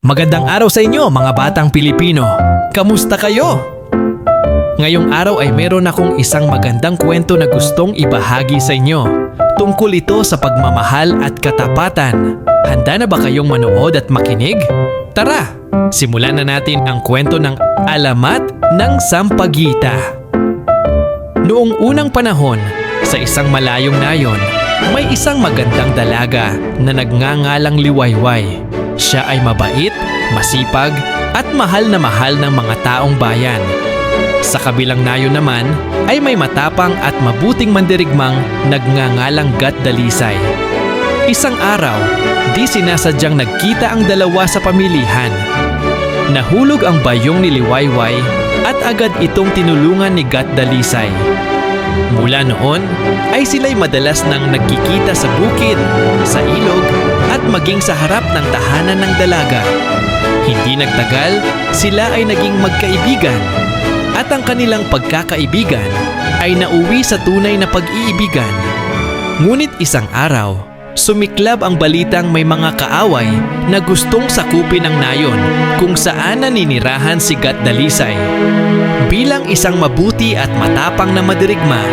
Magandang araw sa inyo mga batang Pilipino. Kamusta kayo? Ngayong araw ay meron akong isang magandang kwento na gustong ibahagi sa inyo. Tungkol ito sa pagmamahal at katapatan. Handa na ba kayong manood at makinig? Tara, simulan na natin ang kwento ng Alamat ng Sampagita. Noong unang panahon, sa isang malayong nayon, may isang magandang dalaga na nagngangalang liwayway. Siya ay mabait, masipag, at mahal na mahal ng mga taong bayan. Sa kabilang nayon naman ay may matapang at mabuting mandirigmang nagngangalang Gat Dalisay. Isang araw, di sinasadyang nagkita ang dalawa sa pamilihan. Nahulog ang bayong ni Liwayway at agad itong tinulungan ni Gat Dalisay. Mula noon ay sila'y madalas nang nagkikita sa bukid, sa ilog maging sa harap ng tahanan ng dalaga. Hindi nagtagal, sila ay naging magkaibigan at ang kanilang pagkakaibigan ay nauwi sa tunay na pag-iibigan. Ngunit isang araw, sumiklab ang balitang may mga kaaway na gustong sakupin ang nayon kung saan naninirahan si Gat Dalisay. Bilang isang mabuti at matapang na madirigma,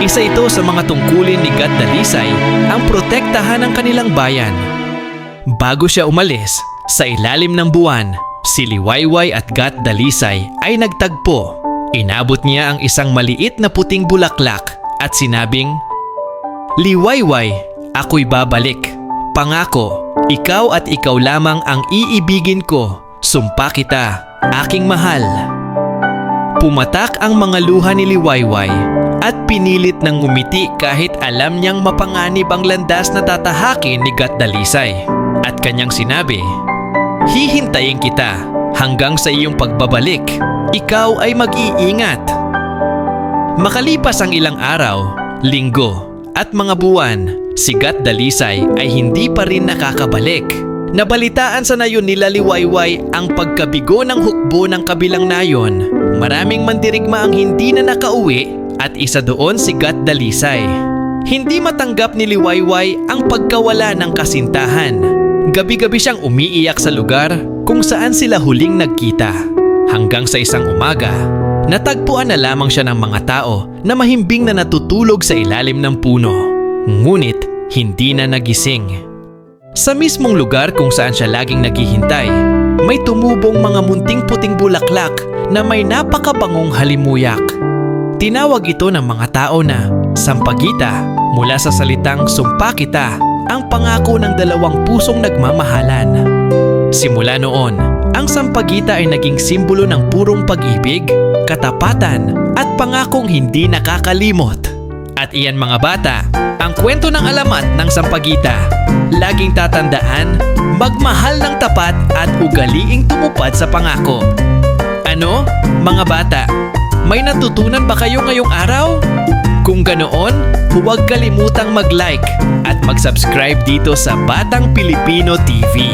isa ito sa mga tungkulin ni Gat Dalisay ang protektahan ng kanilang bayan. Bago siya umalis, sa ilalim ng buwan, si Liwayway at Gat Dalisay ay nagtagpo. Inabot niya ang isang maliit na puting bulaklak at sinabing, Liwayway, ako'y babalik. Pangako, ikaw at ikaw lamang ang iibigin ko. Sumpa kita, aking mahal. Pumatak ang mga luha ni Liwayway at pinilit ng umiti kahit alam niyang mapanganib ang landas na tatahakin ni Gat Dalisay. At kanyang sinabi, Hihintayin kita hanggang sa iyong pagbabalik. Ikaw ay mag-iingat. Makalipas ang ilang araw, linggo, at mga buwan, si Gat Dalisay ay hindi pa rin nakakabalik. Nabalitaan sa nayon nila Liwayway ang pagkabigo ng hukbo ng kabilang nayon. Maraming mandirigma ang hindi na nakauwi at isa doon si Gat Dalisay. Hindi matanggap ni Liwayway ang pagkawala ng kasintahan. Gabi-gabi siyang umiiyak sa lugar kung saan sila huling nagkita. Hanggang sa isang umaga, natagpuan na lamang siya ng mga tao na mahimbing na natutulog sa ilalim ng puno. Ngunit hindi na nagising. Sa mismong lugar kung saan siya laging naghihintay, may tumubong mga munting puting bulaklak na may napakabangong halimuyak. Tinawag ito ng mga tao na Sampagita mula sa salitang Sumpa kita, ang pangako ng dalawang pusong nagmamahalan. Simula noon, ang Sampagita ay naging simbolo ng purong pag-ibig, katapatan at pangakong hindi nakakalimot. At iyan mga bata, ang kwento ng alamat ng Sampagita. Laging tatandaan, magmahal ng tapat at ugaliing tumupad sa pangako. Ano, mga bata? May natutunan ba kayo ngayong araw? Kung ganoon, huwag kalimutang mag-like at mag-subscribe dito sa Batang Pilipino TV.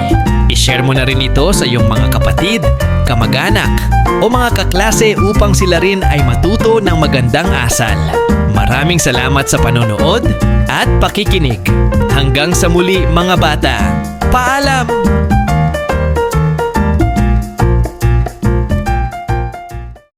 I-share mo na rin ito sa iyong mga kapatid, kamag-anak, o mga kaklase upang sila rin ay matuto ng magandang asal. Maraming salamat sa panonood at pakikinig. Hanggang sa muli mga bata. Paalam!